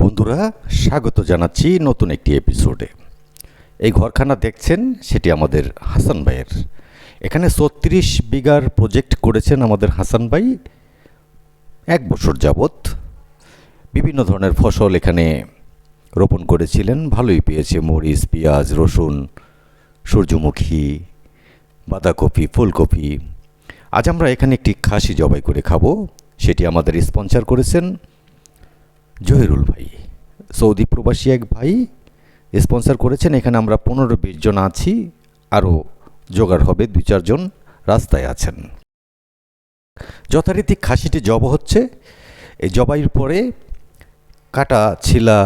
বন্ধুরা, স্বাগত জানাচ্ছি নতুন একটি এপিসোডে এই ঘরখানা দেখছেন, সেটি আমাদের হাসান ভাইয়ের। এখানে ছত্রিশ বিঘার প্রজেক্ট করেছেন আমাদের হাসান ভাই, এক বছর যাবৎ। বিভিন্ন ধরনের ফসল এখানে রোপণ করেছিলেন, ভালোই পেয়েছে। মরিচ, পেঁয়াজ, রসুন, সূর্যমুখী, বাঁধাকপি, ফুলকপি। আজ আমরা এখানে একটি খাসি জবাই করে খাব, সেটি আমাদের স্পন্সার করেছেন জহিরুল ভাই। সৌদি প্রবাসী এক ভাই স্পন্সর করেছেন, এখানে আমরা পনেরো বিশ জন আছি, আরও জোগাড় হবে দুই চারজন রাস্তায় আছেন। যথারীতি খাসিটি জব হচ্ছে, এই জবাইয়ের পরে কাটা, ছিলা,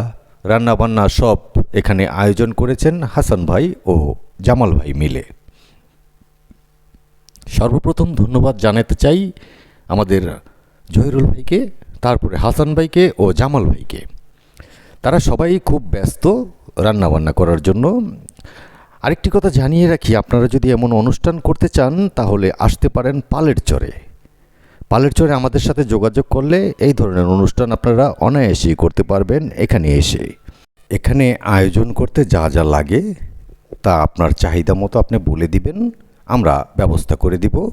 রান্নাবান্না সব এখানে আয়োজন করেছেন হাসান ভাই ও জামাল ভাই মিলে। সর্বপ্রথম ধন্যবাদ জানাতে চাই আমাদের জহিরুল ভাইকে। তারপরে হাসান ভাইকে ও জামাল ভাইকে। তারা সবাই খুব ব্যস্ত রান্নাবান্না করার জন্য। আরেকটি কথা জানিয়ে রাখি, আপনারা যদি এমন অনুষ্ঠান করতে চান, তাহলে আসতে পারেন পালের চরে। পালের চরে আমাদের সাথে যোগাযোগ করলে এই ধরনের অনুষ্ঠান আপনারা অনায়াসেই করতে পারবেন এখানে এসে। এখানে আয়োজন করতে যা যা লাগে, তা আপনার চাহিদা মতো আপনি বলে দিবেন, আমরা ব্যবস্থা করে দিব।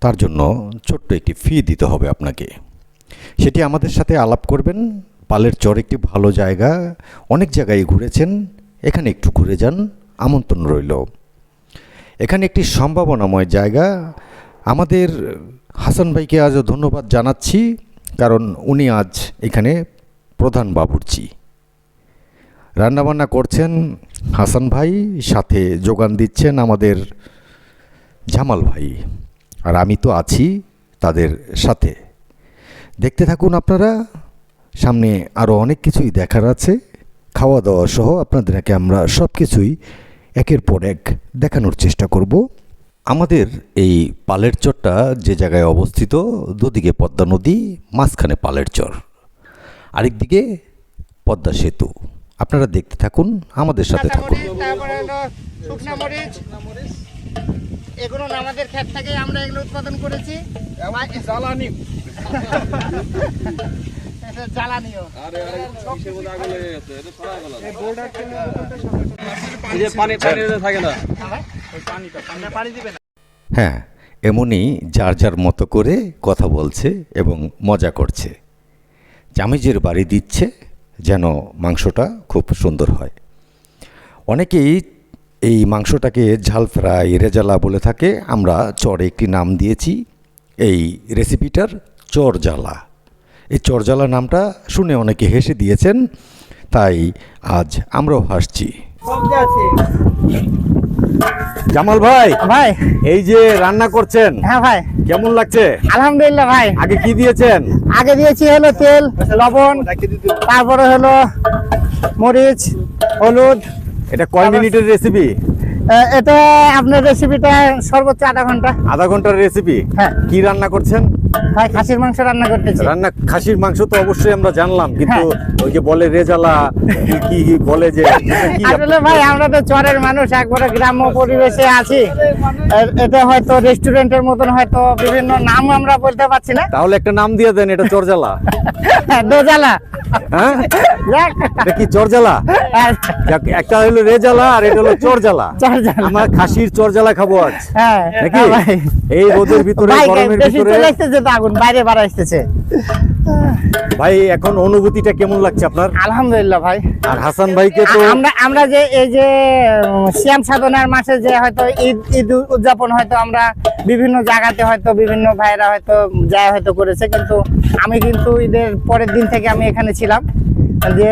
তার জন্য ছোট্ট একটি ফি দিতে হবে আপনাকে। সেটি আমাদের সাথে আলাপ করবেন। পালের চর একটি ভালো জায়গা। অনেক জায়গায় ঘুরেছেন। এখানে একটু ঘুরে যান। আমন্ত্রণ রইল। এখানে একটি সম্ভাবনাময় জায়গা। আমাদের হাসান ভাইকে আজও ধন্যবাদ জানাচ্ছি, কারণ উনি আজ এখানে প্রধান বাবুর্চি। রান্নাবান্না করছেন হাসান ভাই, সাথে যোগান দিচ্ছেন আমাদের জামাল ভাই। আর আমি তো আছি তাদের সাথে। দেখতে থাকুন আপনারা। সামনে আরও অনেক কিছুই দেখার আছে। খাওয়া দাওয়া সহ আপনাদেরকে আমরা সব কিছুই একের পর এক দেখানোর চেষ্টা করব। আমাদের এই পালের চরটা যে জায়গায় অবস্থিত, দুদিকে পদ্মা নদী, মাঝখানে পালের চর। আরেকদিকে পদ্মা সেতু। আপনারা দেখতে থাকুন, আমাদের সাথে থাকুন। এগুলো আমাদের ক্ষেত থেকে আমরা এগুলো উৎপাদন করেছি। জ্বালানি এটা জ্বালানিও। এই যে পানি পানি থাকে না। পানি দিবে না। হ্যাঁ এমনই যার যার মতো করে কথা বলছে এবং মজা করছে। জামিজের বাড়ি দিচ্ছে যেন মাংসটা খুব সুন্দর হয়। অনেকেই এই মাংসটাকে ঝাল ফ্রাই রেজালা বলে থাকে। আমরা চরে একটি নাম দিয়েছি এই রেসিপিটার চর জ্বালা এই চরজালা নামটা শুনে অনেকে হেসে দিয়েছেন তাই আজ আমরাও হাসছি। জামাল ভাই ভাই। এই যে রান্না করছেন হ্যাঁ ভাই। কেমন লাগছে? আলহামদুলিল্লাহ ভাই। আগে কি দিয়েছেন? আগে দিয়েছি হলো তেল লবণ তারপরে হলো মরিচ হলুদ এটা কয় মিনিটের রেসিপি এটা আপনার রেসিপিটা সর্বোচ্চ আধা ঘণ্টা। আধা ঘণ্টার রেসিপি হ্যাঁ। কি রান্না করছেন? ভাই খাসির মাংস রান্না করতেছি। রান্না খাসির মাংস তো অবশ্যই আমরা জানলাম কিন্তু হ্যাঁ। ওই যে বলে রেজালা কি কি কি বলে যে আসলে ভাই আমরা তো চরের মানুষ একবারে গ্রাম্য পরিবেশে আছি। এটা হয়তো রেস্টুরেন্টের মতন হয়তো বিভিন্ন নাম আমরা বলতে পারছি না। তাহলে একটা নাম দিয়ে দেন এটা চরজালা। দোজালা। হ্যাঁ? এটা কি চরজালা? একটা হলো রেজালা আর এটা হলো চরজালা। আমরা খাসির চরজালা খাব আজ। হ্যাঁ নাকি? হ্যাঁ এই রোদের ভিতরে গরমের ভিতরে আগুন বাইরে ভাই এখন অনুভূতিটা কেমন লাগছে আপনার? আলহামদুলিল্লাহ ভাই। আর হাসান ভাইকে তো আমরা আমরা যে এই যে সাধনার মাসে যে হয়তো ঈদ ঈদ উদযাপন হয়তো আমরা বিভিন্ন জায়গাতে হয়তো বিভিন্ন ভাইরা হয়তো যায় হয়তো করেছে কিন্তু আমি কিন্তু ঈদের পরের দিন থেকে আমি এখানে ছিলাম। যে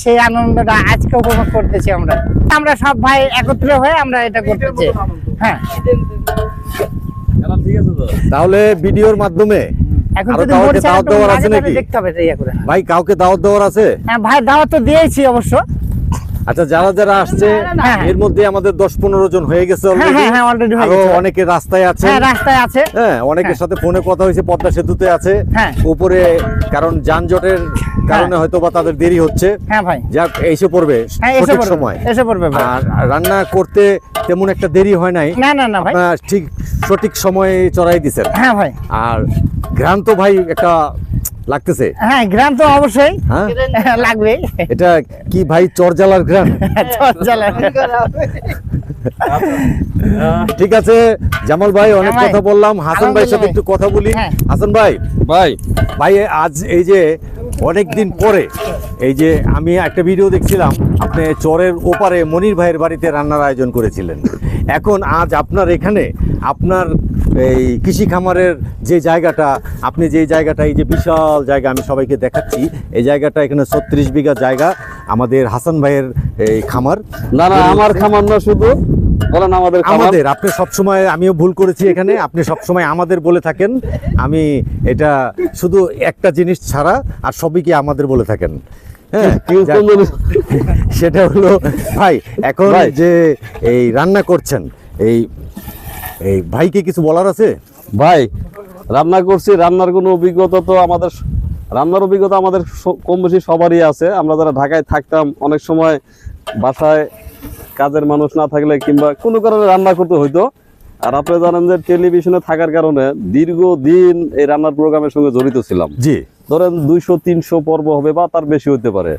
সেই আনন্দটা আজকে উপভোগ করতেছি আমরা। আমরা সব ভাই একত্রে হয়ে আমরা এটা করতেছি। হ্যাঁ। তাহলে ভিডিওর মাধ্যমে এখন আরও কাউকে দাওয়াত দেওয়ার আছে নাকি? দেখতে হবে এটা করে। ভাই কাউকে দাওয়াত দেওয়ার আছে? হ্যাঁ ভাই দাওয়াত তো দিয়েছি অবশ্য। আচ্ছা যারা যারা আসছে। এর মধ্যে আমাদের দশ পনেরো জন হয়ে গেছে হ্যাঁ। হ্যাঁ হ্যাঁ আরও অনেকে রাস্তায় আছে। হ্যাঁ রাস্তায় আছে। হ্যাঁ অনেকের। সাথে ফোনে কথা হয়েছে পদ্মা সেতুতে আছে। উপরে কারণ যানজটের কারণে হয়তো বা তাদের দেরি হচ্ছে। হ্যাঁ ভাই। যাক এসে পড়বে সঠিক সময়। এসে পড়বে আর রান্না করতে তেমন একটা দেরি হয় নাই। না না না ভাই। ঠিক সঠিক সময়ে চড়াই দিছেন। হ্যাঁ ভাই। আর ঘ্রাণ তো ভাই একটা লাগতেছে? হ্যাঁ গ্রাম তো অবশ্যই। হ্যাঁ? লাগবে। এটা কি ভাই চরজালার গ্রাম? ঠিক আছে জামাল ভাই অনেক কথা বললাম। হাসান ভাইয়ের সাথে একটু কথা বলি। হ্যাঁ। হাসান ভাই ভাই। ভাই আজ এই যে অনেক দিন পরে এই যে আমি একটা ভিডিও দেখছিলাম আপনি চরের ওপারে মনির ভাইয়ের বাড়িতে রান্নার আয়োজন করেছিলেন। এখন আজ আপনার এখানে আপনার এই কৃষি খামারের যে জায়গাটা আপনি যে জায়গাটা এই যে বিশাল জায়গা আমি সবাইকে দেখাচ্ছি এই জায়গাটা এখানে ছত্রিশ বিঘা জায়গা আমাদের হাসান ভাইয়ের এই খামার। না না আমার খামার না শুধু বলেন আমাদের আমাদের আপনি সবসময় আমিও ভুল করেছি এখানে আপনি সবসময় আমাদের বলে থাকেন। আমি এটা শুধু একটা জিনিস ছাড়া আর সবই কি আমাদের বলে থাকেন। হ্যাঁ সেটা হলো ভাই এখন যে এই রান্না করছেন এই এই ভাইকে কিছু বলার আছে? ভাই রান্না করছি রান্নার কোনো অভিজ্ঞতা তো আমাদের রান্নার অভিজ্ঞতা আমাদের কম বেশি সবারই আছে। আমরা যারা ঢাকায় থাকতাম অনেক সময় বাসায় কাজের মানুষ না থাকলে কিংবা কোনো কারণে রান্না করতে হইতো। আর আপনি জানেন যে টেলিভিশনে থাকার কারণে দীর্ঘদিন এই রান্নার প্রোগ্রামের সঙ্গে জড়িত ছিলাম। জি। ধরেন দুইশো তিনশো পর্ব হবে বা তার বেশি হতে পারে।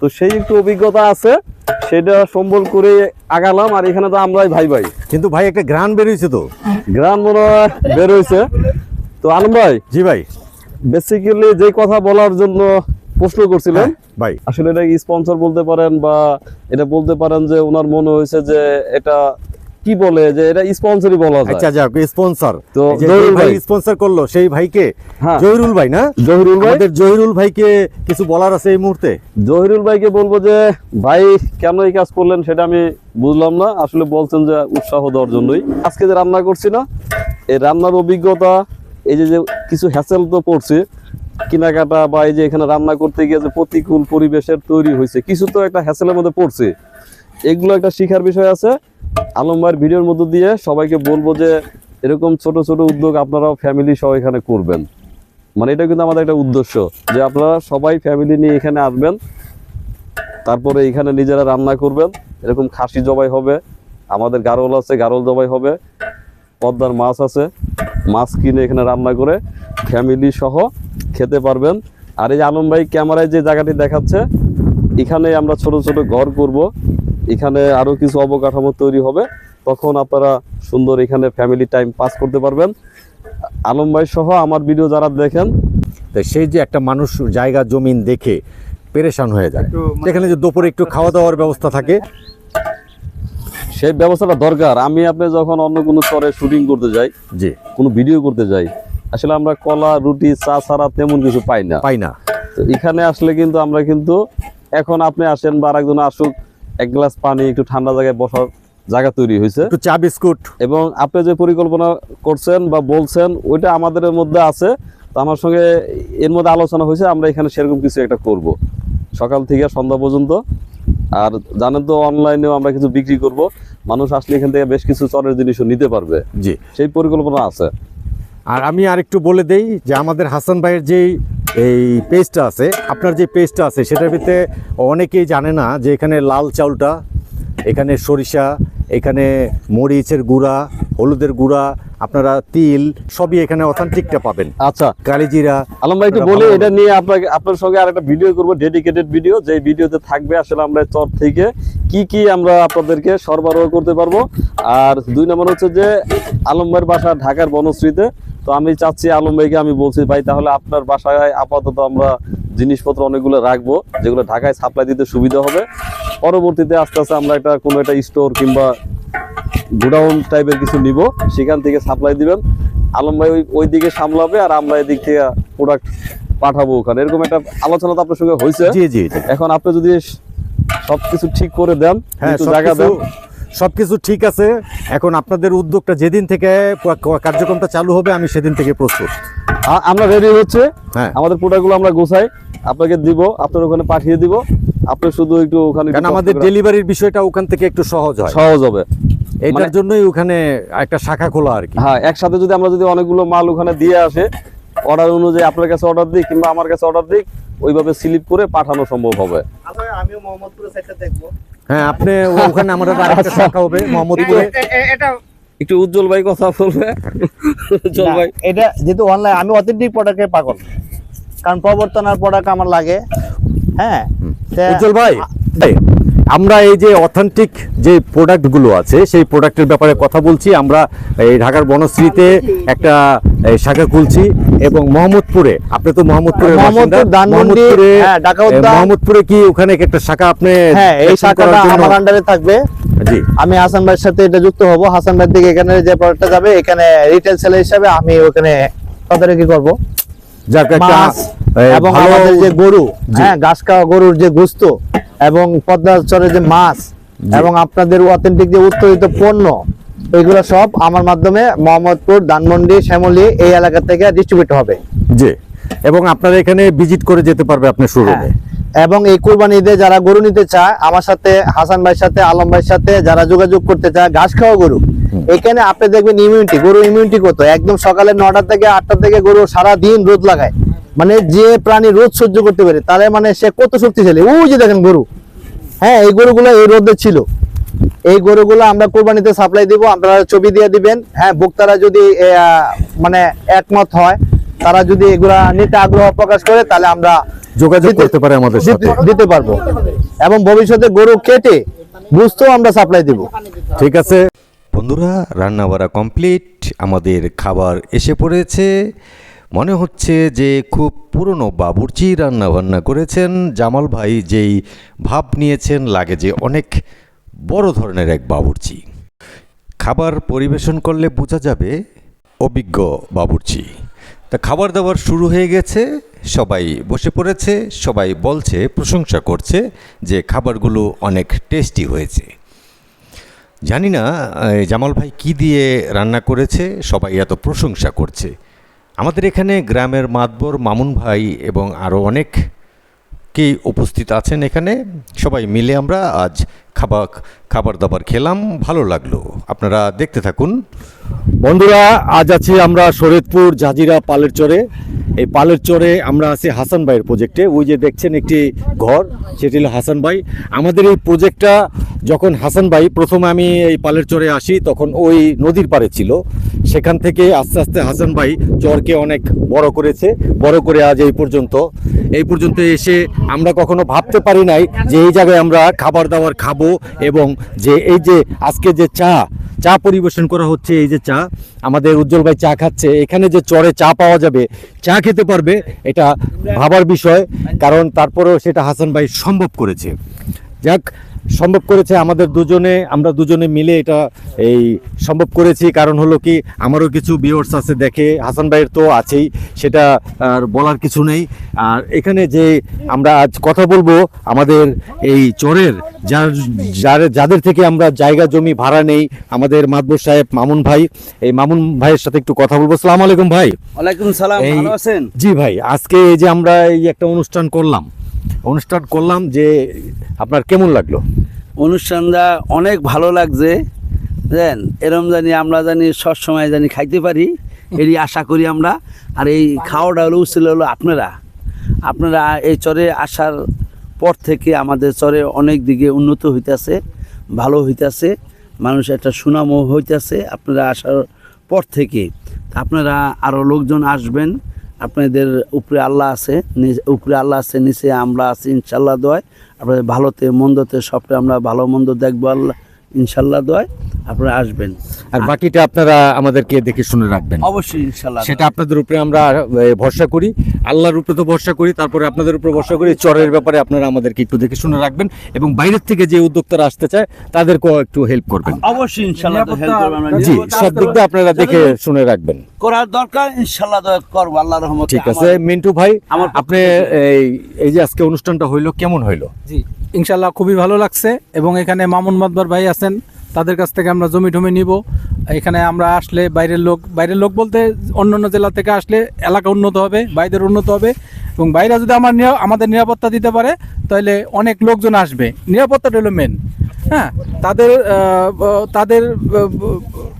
তো সেই একটু অভিজ্ঞতা আছে সেটা সম্বল করে আগালাম আর এখানে তো আমরাই ভাই ভাই। কিন্তু ভাই একটা গ্রান বেরোইছে তো? গ্রাম মনে হয় বের হয়েছে। তো আলম ভাই জি ভাই। বেসিক্যালি যে কথা বলার জন্য প্রশ্ন করছিলেন হ্যাঁ, ভাই। আসলে এটা স্পন্সর বলতে পারেন বা এটা বলতে পারেন যে ওনার মনে হয়েছে যে এটা কি বলে যে এটা স্পন্সরই বলা যায়? আচ্ছা যাক স্পন্সর তো জহিরুল ভাই। স্পন্সর করল সেই ভাইকে হ্যাঁ। জহিরুল ভাই না? জহিরুল ভাই? আমাদের জহিরুল ভাইকে কিছু বলার আছে এই মুহূর্তে? জহিরুল ভাইকে বলব যে ভাই কেন এই কাজ করলেন সেটা আমি বুঝলাম না। আসলে বলছেন যে উৎসাহ দেওয়ার জন্যই। আজকে যে রান্না করছি না এই রান্নার অভিজ্ঞতা এই যে যে কিছু হ্যাসেল তো পড়ছে কেনাকাটা বা এই যে এখানে রান্না করতে গিয়ে যে প্রতিকূল পরিবেশের তৈরি হয়েছে কিছু তো একটা হ্যাসেলের মধ্যে পড়ছে। এগুলো একটা শিখার বিষয় আছে। আলম ভাইয়ের ভিডিওর মধ্য দিয়ে সবাইকে বলব যে, এরকম ছোট ছোট উদ্যোগ আপনারাও ফ্যামিলি সহ এখানে করবেন। মানে এটা কিন্তু আমাদের একটা উদ্দেশ্য, যে আপনারা সবাই ফ্যামিলি নিয়ে এখানে আসবেন, তারপরে এখানে নিজেরা রান্না করবেন। এরকম খাসি জবাই হবে, আমাদের গারল আছে, গারোল জবাই হবে, পদ্মার মাছ আছে, মাছ কিনে এখানে রান্না করে ফ্যামিলি সহ খেতে পারবেন। আর এই আলম ভাই ক্যামেরায় যে জায়গাটি দেখাচ্ছে এখানে আমরা ছোট ছোট ঘর করব। এখানে আরও কিছু অবকাঠামো তৈরি হবে। তখন আপনারা সুন্দর এখানে ফ্যামিলি টাইম পাস করতে পারবেন। আলম ভাই সহ আমার ভিডিও যারা দেখেন তো সেই যে একটা মানুষ জায়গা জমিন দেখে পেরেশান হয়ে যায়। যেখানে যে দুপুরে একটু খাওয়া দাওয়ার ব্যবস্থা থাকে। সেই ব্যবস্থাটা দরকার। আমি আপনি যখন অন্য কোনো স্তরে শুটিং করতে যাই জি। কোনো ভিডিও করতে যাই আসলে আমরা কলা রুটি চা ছাড়া তেমন কিছু পাই না। পাই না। তো এখানে আসলে কিন্তু আমরা কিন্তু এখন আপনি আসেন বা আরেকজন আসুক এক গ্লাস পানি একটু ঠান্ডা জায়গায় বসার জায়গা তৈরি হয়েছে। একটু চা বিস্কুট। এবং আপনি যে পরিকল্পনা করছেন বা বলছেন ওইটা আমাদের মধ্যে আছে। তো আমার সঙ্গে এর মধ্যে আলোচনা হয়েছে আমরা এখানে সেরকম কিছু একটা করব। সকাল থেকে সন্ধ্যা পর্যন্ত। আর জানেন তো অনলাইনেও আমরা কিছু বিক্রি করব। মানুষ আসলে এখান থেকে বেশ কিছু চরের জিনিসও নিতে পারবে। জি। সেই পরিকল্পনা আছে। আর আমি আর একটু বলে দেই যে আমাদের হাসান ভাইয়ের যেই এই পেজটা আছে আপনার যে পেজটা আছে সেটার ভিতরে অনেকেই জানে না যে এখানে লাল চাউলটা এখানে সরিষা এখানে মরিচের গুঁড়া হলুদের গুঁড়া আপনারা তিল সবই এখানে অথেন্টিকটা পাবেন। আচ্ছা। কালিজিরা আলম ভাই একটু বলি এটা নিয়ে আপনাকে আপনার সঙ্গে আরেকটা ভিডিও করব ডেডিকেটেড ভিডিও যে ভিডিওতে থাকবে আসলে আমরা চর থেকে কি কি আমরা আপনাদেরকে সরবরাহ করতে পারব। আর দুই নম্বর হচ্ছে যে আলম ভাইয়ের বাসা ঢাকার বনশ্রীতে তো আমি চাচ্ছি আলম ভাইকে আমি বলছি ভাই তাহলে আপনার বাসায় আপাতত আমরা জিনিসপত্র অনেকগুলো রাখব যেগুলো ঢাকায় সাপ্লাই দিতে সুবিধা হবে। পরবর্তীতে আস্তে আস্তে আমরা একটা কোনো একটা স্টোর কিংবা গোডাউন টাইপের কিছু নিব সেখান থেকে সাপ্লাই দিবেন। আলম ভাই ওই ওই দিকে সামলাবে আর আমরা এদিক থেকে প্রোডাক্ট পাঠাবো ওখানে। এরকম একটা আলোচনা তো আপনার সঙ্গে হয়েছে। জি জি জি। এখন আপনি যদি সবকিছু ঠিক করে দেন হ্যাঁ জায়গা দেন। সব কিছু ঠিক আছে। এখন আপনাদের উদ্যোগটা যেদিন থেকে কার্যক্রমটা চালু হবে আমি সেদিন থেকে প্রস্তুত। আমরা রেডি হচ্ছে। হ্যাঁ। আমাদের প্রোডাক্টগুলো আমরা গোছাই। আপনাকে দিব আপনার ওখানে পাঠিয়ে দিব। আপনি শুধু একটু ওখানে কারণ আমাদের ডেলিভারির বিষয়টা ওখান থেকে একটু সহজ হয়। সহজ হবে। এটার মানে- জন্যই ওখানে একটা শাখা খোলা আর কি। হ্যাঁ একসাথে যদি আমরা যদি অনেকগুলো মাল ওখানে দিয়ে আসে অর্ডার অনুযায়ী আপনার কাছে অর্ডার দিই কিংবা আমার কাছে অর্ডার দিই ওইভাবে স্লিপ করে পাঠানো সম্ভব হবে। আমিও মোহাম্মদপুরে সাইডটা দেখব। হ্যাঁ আপনি ওখানে আমাদের আরেকটা শাখা হবে মোহাম্মদপুরে। এটা একটু উজ্জ্বল ভাই কথা বলবে। উজ্জ্বল ভাই। এটা যেহেতু অনলাইন আমি অথেন্টিক প্রোডাক্টে পাগল। কারণ প্রবর্তনার প্রোডাক্ট আমার লাগে। হ্যাঁ উজ্জ্বল ভাই। ভাই, আমরা এই যে অথেন্টিক যে প্রোডাক্টগুলো আছে সেই প্রোডাক্টের ব্যাপারে কথা বলছি। আমরা এই ঢাকার বনশ্রীতে একটা শাখা খুলছি এবং মোহাম্মদপুরে আপনি তো মোহাম্মদপুরে মোহাম্মদপুর, হ্যাঁ। মোহাম্মদপুরে কি ওখানে একটা শাখা আপনি হ্যাঁ এই extension শাখাটা আমার আন্ডারে থাকবে। জি। আমি হাসান ভাইয়ের সাথে এটা যুক্ত হব। হাসান ভাই থেকে এখানে যে প্রোডাক্টটা যাবে এখানে রিটেল সেলার হিসাবে আমি ওখানে তদারকি করব। যাক একটা এবং আমাদের যে গরু হ্যাঁ ঘাস খাওয়া গরুর যে গোস্ত এবং পদ্মা চরের যে মাছ এবং আপনাদের অথেন্টিক যে উৎপাদিত পণ্য এগুলো সব আমার মাধ্যমে মোহাম্মদপুর ধানমন্ডি শ্যামলী এই এলাকা থেকে ডিস্ট্রিবিউট হবে। জি। এবং আপনারা এখানে ভিজিট করে যেতে পারবে আপনার শোরুমে হ্যাঁ। এবং এই কুরবানি ঈদে যারা গরু নিতে চায় আমার সাথে হাসান ভাইয়ের সাথে আলম ভাইয়ের সাথে যারা যোগাযোগ করতে চায় ঘাস খাওয়া গরু এখানে আপনি দেখবেন ইমিউনিটি গরু ইমিউনিটি কত? একদম সকালে নটা থেকে আটটা থেকে গরু সারা দিন রোদ লাগায়। মানে যে প্রাণী রোদ সহ্য করতে পারে তাহলে মানে সে কত শক্তিশালী। ওই যে দেখেন গরু। হ্যাঁ এই গরুগুলো এই রোদে ছিল। এই গরুগুলো আমরা কোরবানিতে সাপ্লাই দিব আপনারা ছবি দিয়ে দিবেন। হ্যাঁ ভোক্তারা যদি মানে একমত হয় তারা যদি এগুলা নিতে আগ্রহ প্রকাশ করে তাহলে আমরা যোগাযোগ দিতে- করতে পারে আমাদের সাথে। দিতে- দিতে পারব। এবং ভবিষ্যতে গরু কেটে বুঝতেও আমরা সাপ্লাই দিব। ঠিক আছে। বন্ধুরা রান্না বাড়া কমপ্লিট আমাদের খাবার এসে পড়েছে। মনে হচ্ছে যে খুব পুরনো বাবুর্চি রান্না বান্না করেছেন জামাল ভাই, যেই ভাব নিয়েছেন লাগে যে অনেক বড় ধরনের এক বাবুর্চি। খাবার পরিবেশন করলে বোঝা যাবে অভিজ্ঞ বাবুর্চি। তা খাবার দাবার শুরু হয়ে গেছে, সবাই বসে পড়েছে, সবাই বলছে, প্রশংসা করছে যে খাবারগুলো অনেক টেস্টি হয়েছে। জানি না জামাল ভাই কি দিয়ে রান্না করেছে, সবাই এত প্রশংসা করছে। আমাদের এখানে গ্রামের মাতবর মামুন ভাই এবং আরও অনেককেই উপস্থিত আছেন এখানে? সবাই মিলে আমরা আজ খাবার খাবার দাবার খেলাম, ভালো লাগল। আপনারা দেখতে থাকুন। বন্ধুরা, আজ আছি আমরা শরীয়তপুর জাজিরা পালের চরে। এই পালের চরে আমরা আছি হাসান ভাইয়ের প্রজেক্টে ওই যে দেখছেন একটি ঘর, সেটি হলো হাসান ভাই। আমাদের এই প্রজেক্টটা যখন হাসান ভাই প্রথমে আমি এই পালের চরে আসি, তখন ওই নদীর পাড়ে ছিল। সেখান থেকে আস্তে আস্তে হাসান ভাই চরকে অনেক বড় করেছে, বড় করে আজ এই পর্যন্ত। এই পর্যন্ত এসে আমরা কখনো ভাবতে পারি নাই যে এই জায়গায় আমরা খাবার দাবার খাব এবং যে এই যে আজকে যে চা চা পরিবেশন করা হচ্ছে, এই যে চা, আমাদের উজ্জ্বল ভাই চা খাচ্ছে। এখানে যে চরে চা পাওয়া যাবে, চা খেতে পারবে, এটা ভাবার বিষয়, কারণ তারপরেও সেটা হাসান ভাই সম্ভব করেছে। যাক সম্ভব করেছে আমাদের দুজনে আমরা দুজনে মিলে এটা এই সম্ভব করেছি। কারণ হলো কি আমারও কিছু ভিউয়ার্স আছে দেখে হাসান ভাইয়ের তো আছেই সেটা আর বলার কিছু নেই। আর এখানে যে আমরা আজ কথা বলব আমাদের এই চরের যার যার যাদের থেকে আমরা জায়গা জমি ভাড়া নেই আমাদের মাদবর সাহেব মামুন ভাই। এই মামুন ভাইয়ের সাথে একটু কথা বলব। সালাম আলাইকুম ভাই। ওয়ালাইকুম সালাম ভালো আছেন? জি ভাই আজকে এই যে আমরা এই একটা অনুষ্ঠান করলাম অনুষ্ঠান করলাম যে আপনার কেমন লাগল? অনুষ্ঠানটা অনেক ভালো লাগছে। দেন, এরম জানি আমরা জানি সবসময় জানি খাইতে পারি, এরই আশা করি আমরা। আর এই খাওয়াটা হলো উচিত হলো আপনারা। আপনারা এই চরে আসার পর থেকে আমাদের চরে অনেক দিকে উন্নত হইতেছে, ভালো হইতেছে, মানুষ একটা সুনামও হইতেছে আপনারা আসার পর থেকে। আপনারা আরও লোকজন আসবেন আপনাদের উপরে আল্লাহ আছে উপরে আল্লাহ আছে নিচে আমরা আছি ইনশাল্লাহ দোয় আপনাদের ভালোতে মন্দতে সবটা আমরা ভালো মন্দ দেখব আল্লাহ ইনশাল্লাহ দোয় আপনারা আসবেন। আর বাকিটা আপনারা আমাদেরকে দেখে শুনে রাখবেন। অবশ্যই ইনশাল্লাহ সেটা আপনাদের উপরে আমরা ভরসা করি। আল্লাহর উপরে তো ভরসা করি তারপরে আপনাদের উপরে ভরসা করি চরের ব্যাপারে আপনারা আমাদেরকে একটু দেখে শুনে রাখবেন এবং বাইরের থেকে যে উদ্যোক্তারা আসতে চায় তাদেরকেও একটু হেল্প করবেন। অবশ্যই আমরা। জি সব দিক দিয়ে আপনারা দেখে শুনে রাখবেন। করার দরকার ইনশাল্লাহ করব আল্লাহ রহমতে ঠিক আছে। মিন্টু ভাই আপনি এই এই যে আজকে অনুষ্ঠানটা হইল কেমন হইল? জি ইনশাল্লাহ খুবই ভালো লাগছে এবং এখানে মামুন মাদবার ভাই আছেন। তাদের কাছ থেকে আমরা জমি টমি নিব। এখানে আমরা আসলে বাইরের লোক বাইরের লোক বলতে অন্য অন্য জেলা থেকে আসলে এলাকা উন্নত হবে বাইরের উন্নত হবে। এবং বাইরে যদি আমার আমাদের নিরাপত্তা দিতে পারে তাহলে অনেক লোকজন আসবে। নিরাপত্তাটা হলো মেন হ্যাঁ তাদের তাদের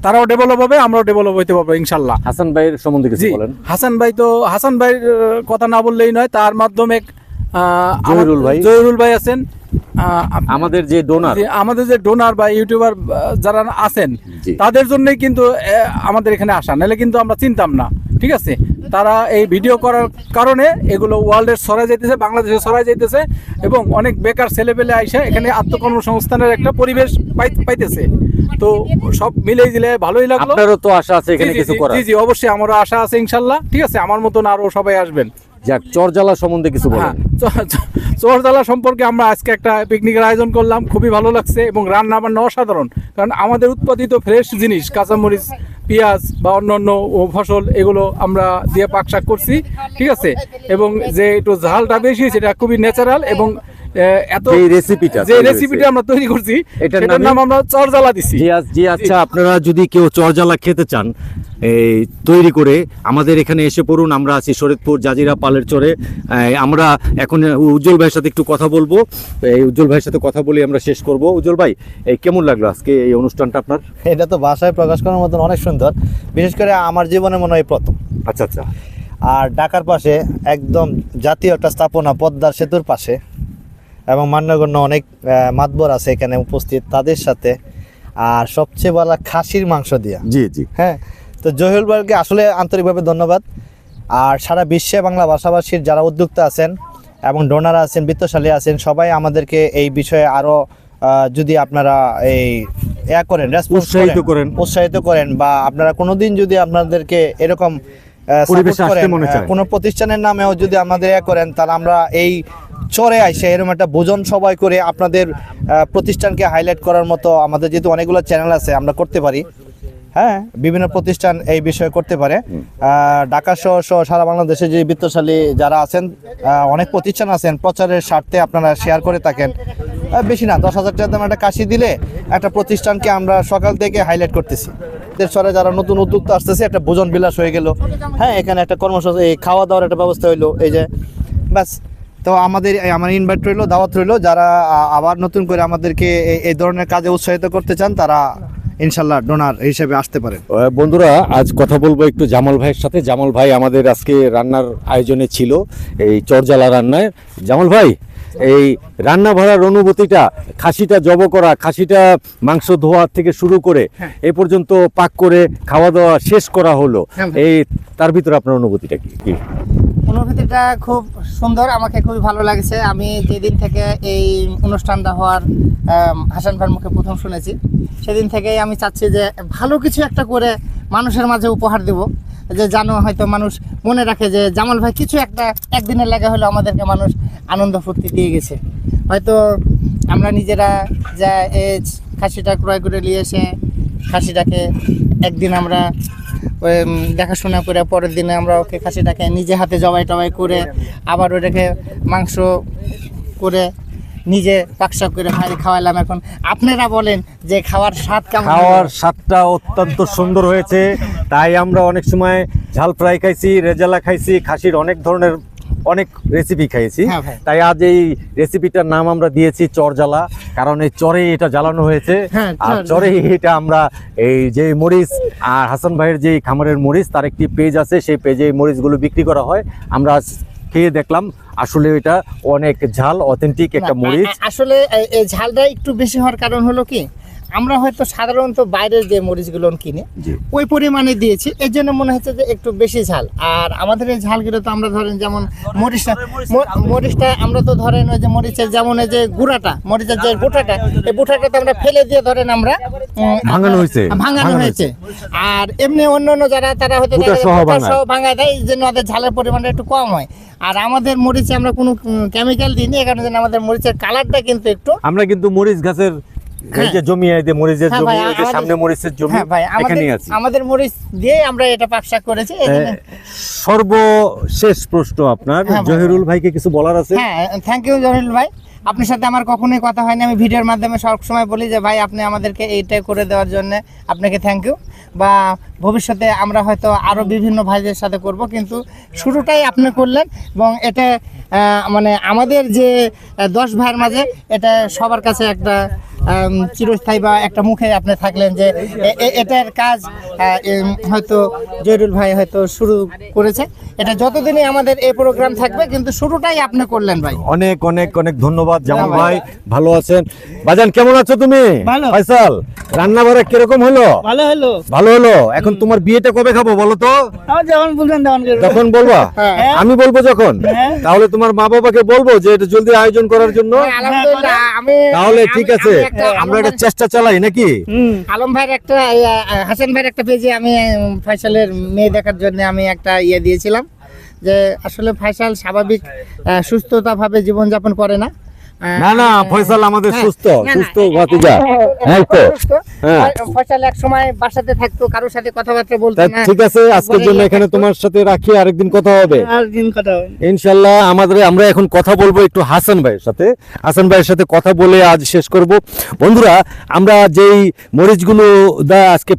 তারাও ডেভেলপ হবে আমরাও ডেভেলপ হইতে পারব ইনশাল্লাহ। হাসান ভাইয়ের সম্বন্ধে কিছু বলেন। হাসান ভাই তো হাসান ভাইয়ের কথা না বললেই নয় তার মাধ্যমে আহ, জহিরুল ভাই। জহিরুল ভাই আছেন। আমাদের যে ডোনার আমাদের যে ডোনার বা ইউটিউবার যারা আছেন তাদের জন্যই কিন্তু আমাদের এখানে আসা। নাহলে কিন্তু আমরা চিনতাম না ঠিক আছে? তারা এই ভিডিও করার কারণে এগুলো ওয়ার্ল্ডের ছড়াই যাইতেছে বাংলাদেশে সরাই যাইতেছে এবং অনেক বেকার ছেলেপেলে আইসা এখানে আত্মকর্মসংস্থানের একটা পরিবেশ পাই- পাইতেছে। তো সব মিলেই দিলে ভালোই লাগল। আপনারও তো আশা আছে এখানে কিছু করার। জি জি অবশ্যই আমারও আশা আছে ইনশাল্লাহ। ঠিক আছে আমার মতন আরও সবাই আসবেন। যাক চরজালা সম্বন্ধে কিছু হ্যাঁ বলেন। চরজালা সম্পর্কে আমরা আজকে একটা পিকনিকের আয়োজন করলাম খুবই ভালো লাগছে এবং রান্না বান্না অসাধারণ। কারণ আমাদের উৎপাদিত ফ্রেশ জিনিস কাঁচামরিচ পেঁয়াজ বা অন্যান্য ও ফসল এগুলো আমরা দিয়ে পাকশাক করছি ঠিক আছে? এবং যে একটু ঝালটা বেশি সেটা খুবই ন্যাচারাল এবং এত যে রেসিপিটা যে রেসিপিটা আমরা তৈরি করছি এটার নাম আমরা চরজালা দিছি। জি আচ্ছা আপনারা যদি কেউ চরজালা খেতে চান এই তৈরি করে আমাদের এখানে এসে পড়ুন আমরা আছি শরীদপুর জাজিরা পালের চরে। আমরা এখন উজ্জ্বল ভাইয়ের সাথে একটু কথা বলব। এই উজ্জ্বল ভাইয়ের সাথে কথা বলে আমরা শেষ করব। উজ্জ্বল ভাই এই কেমন লাগল আজকে এই অনুষ্ঠানটা আপনার? এটা তো ভাষায় প্রকাশ করার মতন অনেক সুন্দর। বিশেষ করে আমার জীবনে মনে হয় প্রথম। আচ্ছা আচ্ছা। আর ঢাকার পাশে একদম জাতীয় একটা স্থাপনা পদ্মার সেতুর পাশে। এবং মান্যগণ্য অনেক মাতবর আছে এখানে উপস্থিত তাদের সাথে আর সবচেয়ে বলা খাসির মাংস দিয়া জি জি হ্যাঁ তো জহিরুল ভাইকে আসলে আন্তরিকভাবে ধন্যবাদ আর সারা বিশ্বে বাংলা ভাষাভাষীর যারা উদ্যোক্তা আছেন এবং ডোনার আছেন বিত্তশালী আছেন সবাই আমাদেরকে এই বিষয়ে আরও যদি আপনারা এই ইয়া করেন উৎসাহিত করেন। উৎসাহিত করেন বা আপনারা কোনোদিন যদি আপনাদেরকে এরকম। কোনো প্রতিষ্ঠানের নামেও যদি আমাদের ইয়া করেন তাহলে আমরা এই চরে আইসে এরকম একটা ভোজন সবাই করে আপনাদের প্রতিষ্ঠানকে হাইলাইট করার মতো আমাদের যেহেতু অনেকগুলো চ্যানেল আছে আমরা করতে পারি। হ্যাঁ বিভিন্ন প্রতিষ্ঠান এই বিষয়ে করতে পারে। ঢাকা সহ সহ সারা বাংলাদেশে যে বিত্তশালী যারা আছেন অনেক প্রতিষ্ঠান আছেন প্রচারের স্বার্থে আপনারা শেয়ার করে থাকেন। বেশি না দশ হাজার টাকা দাম একটা কাশি দিলে একটা প্রতিষ্ঠানকে আমরা সকাল থেকে হাইলাইট করতেছি। সরে যারা নতুন উদ্যোক্তা আসতেছে একটা ভোজন বিলাস হয়ে গেল। হ্যাঁ এখানে একটা কর্মসূচি খাওয়া দাওয়ার একটা ব্যবস্থা হইল এই যে ব্যাস। তো আমাদের আমার ইনভাইট রইল দাওয়াত রইল যারা আবার নতুন করে আমাদেরকে এই- ধরনের কাজে উৎসাহিত করতে চান তারা ইনশাল্লাহ ডোনার হিসেবে আসতে পারেন। আহ, বন্ধুরা আজ কথা বলব একটু জামাল ভাইয়ের সাথে। জামাল ভাই আমাদের আজকে রান্নার আয়োজনে ছিল এই চরজালা রান্নায়। জামাল ভাই এই রান্না ভরার অনুভূতিটা খাসিটা জব করা খাসিটা মাংস ধোয়া থেকে শুরু করে এ পর্যন্ত পাক করে খাওয়া দাওয়া শেষ করা হলো হ্যাঁ। এই তার ভিতরে আপনার অনুভূতিটা কি? কি? অনুভূতিটা খুব সুন্দর, আমাকে খুবই ভালো লাগছে। আমি যেদিন থেকে এই অনুষ্ঠানটা হওয়ার হাসান ভাইয়ের মুখে প্রথম শুনেছি, সেদিন থেকেই আমি চাচ্ছি যে ভালো কিছু একটা করে মানুষের মাঝে উপহার দেব, যে জানো হয়তো মানুষ মনে রাখে যে জামাল ভাই কিছু একটা একদিনের লাগে হলো আমাদেরকে মানুষ আনন্দ ফুর্তি দিয়ে গেছে। হয়তো আমরা নিজেরা যা এই খাসিটা ক্রয় করে নিয়ে এসে খাসিটাকে একদিন আমরা দেখাশোনা করে পরের দিনে আমরা ওকে খাসিটাকে নিজে হাতে জবাই টবাই করে আবার ওটাকে মাংস করে নিজে পাকসা করে ভাই খাওয়ালাম এখন। আপনারা বলেন যে খাওয়ার স্বাদ কেমন? খাওয়ার স্বাদটা অত্যন্ত সুন্দর হয়েছে। তাই আমরা অনেক সময় ঝাল ফ্রাই খাইছি, রেজালা খাইছি, খাসির অনেক ধরনের অনেক রেসিপি খাইছি হ্যাঁ তাই আজ এই রেসিপিটার নাম আমরা দিয়েছি চর জ্বালা কারণ এই চরে এটা জ্বালানো হয়েছে। হ্যাঁ, আর চরে এটা আমরা এই যে মরিচ আর হাসান ভাইয়ের যে খামারের মরিচ তার একটি পেজ আছে সেই পেজে মরিচগুলো বিক্রি করা হয়। আমরা খেয়ে দেখলাম আসলে এটা অনেক ঝাল অথেন্টিক একটা মরিচ। আসলে এই ঝালটা একটু বেশি হওয়ার কারণ হলো কি? আমরা হয়তো সাধারণত বাইরের যে মরিচগুলো কিনে ওই পরিমাণে দিয়েছি। এর জন্য মনে হচ্ছে যে একটু বেশি ঝাল। আর আমাদের এই ঝালগুলো তো আমরা ধরেন যেমন মরিচটা মরিচটা আমরা তো ধরেন ওই যে মরিচের যেমন এই যে গুঁড়াটা মরিচের যে বোটাটা এই বোটাটা তো আমরা ফেলে দিয়ে ধরেন আমরা ভাঙানো হয়েছে। ভাঙানো হয়েছে। আর এমনি অন্য অন্য যারা তারা হয়তো সহ ভাঙায়। দেয় এই জন্য ওদের ঝালের পরিমাণটা একটু কম হয়। আর আমাদের মরিচে আমরা কোনো কেমিক্যাল দিইনি কারণে আমাদের মরিচের কালারটা কিন্তু একটু আমরা কিন্তু মরিচ গাছের এই যে জমি যে মরিচের হ্যাঁ জমি এই যে সামনে মরিচের জমি হ্যাঁ এখানেই আছি। আমাদের মরিচ দিয়ে আমরা এটা পাকশাক করেছি সর্বশেষ প্রশ্ন আপনার হ্যাঁ জহিরুল ভাইকে কিছু বলার আছে? হ্যাঁ থ্যাংক ইউ জহিরুল ভাই। আপনার সাথে আমার কখনোই কথা হয়নি আমি ভিডিওর মাধ্যমে সব সময় বলি যে ভাই আপনি আমাদেরকে এইটা করে দেওয়ার জন্য আপনাকে থ্যাংক ইউ বা ভবিষ্যতে আমরা হয়তো আরও বিভিন্ন ভাইদের সাথে করব কিন্তু শুরুটাই আপনি করলেন এবং এটা মানে আমাদের যে দশ ভাইয়ের মাঝে এটা সবার কাছে একটা চিরস্থায়ী বা একটা মুখে আপনি থাকলেন যে এটার কাজ হয়তো জহিরুল ভাই হয়তো শুরু করেছে। এটা যতদিনই আমাদের এই প্রোগ্রাম থাকবে কিন্তু শুরুটাই আপনি করলেন ভাই। অনেক অনেক অনেক ধন্যবাদ জামাল হ্যাঁ ভাই। ভালো আছেন। বাজান কেমন আছো তুমি? ফয়সাল রান্না বাড়া কীরকম হলো? ভালো হলো। ভালো হলো? এখন তোমার বিয়েটা কবে খাব বলো তো? যখন বলছেন তখন যখন বলবা? আমি বলব যখন? তাহলে তোমার মা বাবাকে বলব যে এটা জলদি আয়োজন করার জন্য? আলহামদুলিল্লাহ আমি তাহলে ঠিক আছে। আমরা একটা চেষ্টা চালাই নাকি? আলম ভাইয়ের একটা হাসান ভাইয়ের একটা পেজে আমি ফয়সালের মেয়ে দেখার জন্য আমি একটা ইয়ে দিয়েছিলাম যে আসলে ফয়সাল স্বাভাবিক সুস্থতাভাবে জীবনযাপন করে না। না না ফয়সাল আমাদের হ্যাঁ, সুস্থ। সুস্থ ভাতিজা। হ্যাঁ তো হ্যাঁ। ফয়সাল এক সময় বাসাতে থাকতো কারোর সাথে কথাবার্তা বলতো না। ঠিক আছে আজকের জন্য এখানে তোমার সাথে রাখি আরেকদিন কথা হবে। আর দিন কথা হবে। ইনশাল্লাহ আমাদের আমরা এখন কথা বলব একটু হাসান ভাইয়ের সাথে। হাসান ভাইয়ের সাথে কথা বলে আজ শেষ করব। বন্ধুরা আমরা যেই মরিচগুলো দা আজকে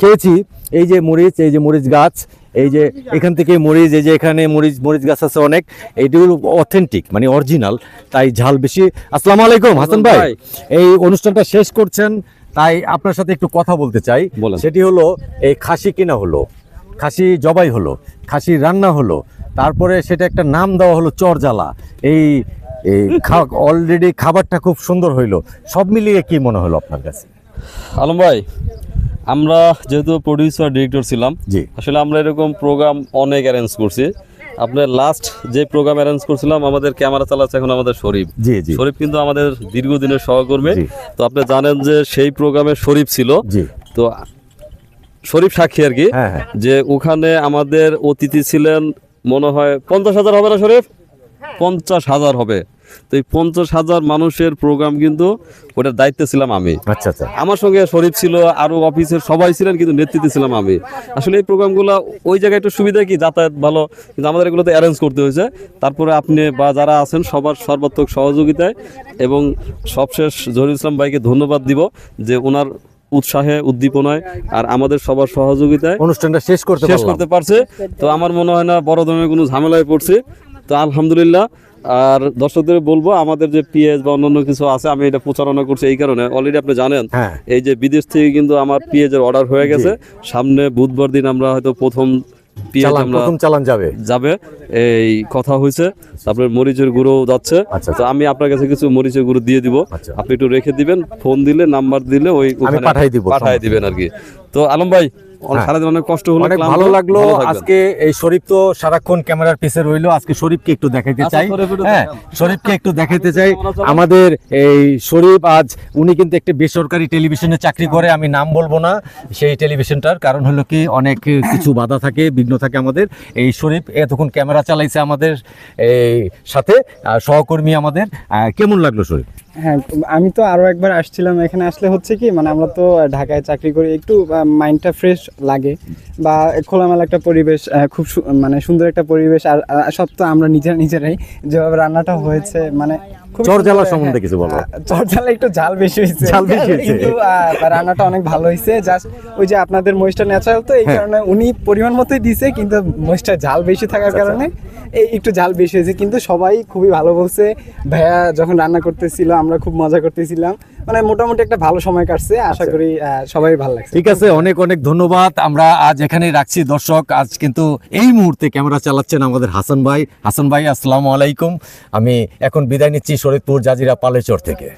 খেয়েছি এই যে মরিচ এই যে মরিচ গাছ এই যে এখান থেকে মরিচ এই যে এখানে মরিচ মরিচ গাছ আছে অনেক এইগুলো অথেন্টিক মানে অরিজিনাল তাই ঝাল বেশি। আসসালামু আলাইকুম হাসান ভাই। এই অনুষ্ঠানটা শেষ করছেন তাই আপনার সাথে একটু কথা বলতে চাই। সেটি হলো এই খাসি কিনা হলো খাসি জবাই হলো খাসি রান্না হলো তারপরে সেটা একটা নাম দেওয়া হলো চরজালা। এই এই অলরেডি খাবারটা খুব সুন্দর হইল। সব মিলিয়ে কি মনে হলো আপনার কাছে? আলম ভাই আমরা যেহেতু প্রডিউসার ডিরেক্টর ছিলাম জি। আসলে আমরা এরকম প্রোগ্রাম অনেক অ্যারেঞ্জ করছি। আপনার লাস্ট যে প্রোগ্রাম অ্যারেঞ্জ করছিলাম আমাদের ক্যামেরা চালাচ্ছে এখন আমাদের শরীফ। জি জি। শরীফ কিন্তু আমাদের দীর্ঘদিনের সহকর্মী। তো আপনি জানেন যে সেই প্রোগ্রামে শরীফ ছিল। জি। তো শরীফ সাক্ষী আর কি হ্যাঁ হ্যাঁ। যে ওখানে আমাদের অতিথি ছিলেন মনে হয় পঞ্চাশ হাজার হবে না শরীফ? পঞ্চাশ হাজার হবে। তো এই পঞ্চাশ হাজার মানুষের প্রোগ্রাম কিন্তু ওটার দায়িত্বে ছিলাম আমি। আচ্ছা আচ্ছা। আমার সঙ্গে শরীফ ছিল আরও অফিসের সবাই ছিলেন কিন্তু নেতৃত্বে ছিলাম আমি। আসলে এই প্রোগ্রামগুলো ওই জায়গায় একটু সুবিধা কি? যাতায়াত ভালো কিন্তু আমাদের এগুলোতে অ্যারেঞ্জ করতে হয়েছে। তারপরে আপনি বা যারা আছেন সবার সর্বাত্মক সহযোগিতায় এবং সবশেষ জহিরুল ইসলাম ভাইকে ধন্যবাদ দিব যে ওনার উৎসাহে উদ্দীপনায় আর আমাদের সবার সহযোগিতায় অনুষ্ঠানটা শেষ করতে শেষ করতে পারছে। তো আমার মনে হয় না বড় ধরনের কোনো ঝামেলায় পড়ছে। তো আলহামদুলিল্লাহ আর দর্শকদের বলব আমাদের যে পিএস বা অন্যান্য কিছু আছে আমি এটা প্রচারণা করছি এই কারণে। অলরেডি আপনি জানেন হ্যাঁ। এই যে বিদেশ থেকে কিন্তু আমার পিএজ এর অর্ডার হয়ে গেছে। সামনে বুধবার দিন আমরা হয়তো প্রথম চালান যাবে। যাবে। এই কথা হয়েছে। তারপরে মরিচের গুঁড়ো যাচ্ছে। আচ্ছা, তো আমি আপনার কাছে কিছু মরিচের গুঁড়ো দিয়ে দিব। আচ্ছা। আপনি একটু রেখে দিবেন ফোন দিলে নাম্বার দিলে ওই পাঠাই দিব, পাঠাই দিবেন আর কি। তো আলম ভাই। সারাদিন অনেক কষ্ট হলো অনেক ভালো লাগল। আজকে এই শরীফ তো সারাক্ষণ ক্যামেরার পিছে রইল। আজকে শরীফকে একটু দেখাইতে আচ্ছা, চাই। হ্যাঁ শরীফকে একটু দেখাইতে চাই। আমাদের এই শরীফ আজ উনি কিন্তু একটি বেসরকারি টেলিভিশনে চাকরি করে। আমি নাম বলব না সেই টেলিভিশনটার। কারণ হলো কি অনেক কিছু বাধা থাকে বিঘ্ন থাকে আমাদের। এই শরীফ এতক্ষণ ক্যামেরা চালাইছে আমাদের এই সাথে সহকর্মী আমাদের। আহ, কেমন লাগল শরীফ? হ্যাঁ আমি তো আরও একবার আসছিলাম। এখানে আসলে হচ্ছে কি মানে আমরা তো ঢাকায় চাকরি করি, একটু মাইন্ডটা ফ্রেশ লাগে। বা খোলামেলা একটা পরিবেশ খুব মানে সুন্দর একটা পরিবেশ, আর সব তো আমরা নিজেরা নিজেরাই। যেভাবে রান্নাটা হয়েছে মানে চরজালা সম্বন্ধে হ্যাঁ। কিছু বলো। চরজালা একটু ঝাল বেশি হয়েছে। ঝাল বেশি হয়েছে। কিন্তু রান্নাটা অনেক ভালো হয়েছে। জাস্ট ওই যে আপনাদের মহিষটা ন্যাচারাল তো এই হ্যাঁ। কারণে উনি পরিমাণ মতোই দিছে কিন্তু মহিষটা ঝাল বেশি থাকার আচ্ছা, কারণে এই একটু ঝাল বেশি হয়েছে। কিন্তু সবাই খুবই ভালো বলছে। ভাইয়া যখন রান্না করতেছিল আমরা খুব মজা করতেছিলাম। মানে মোটামুটি একটা ভালো সময় কাটছে। আশা করি সবাই ভালো লাগছে। ঠিক আছে অনেক অনেক ধন্যবাদ। আমরা আজ এখানে রাখছি। দর্শক আজ কিন্তু এই মুহূর্তে ক্যামেরা চালাচ্ছেন আমাদের হাসান ভাই। হাসান ভাই আসসালামু আলাইকুম। আমি এখন বিদায় নিচ্ছি। শরীদপুর জাজিরা পালেচর থেকে।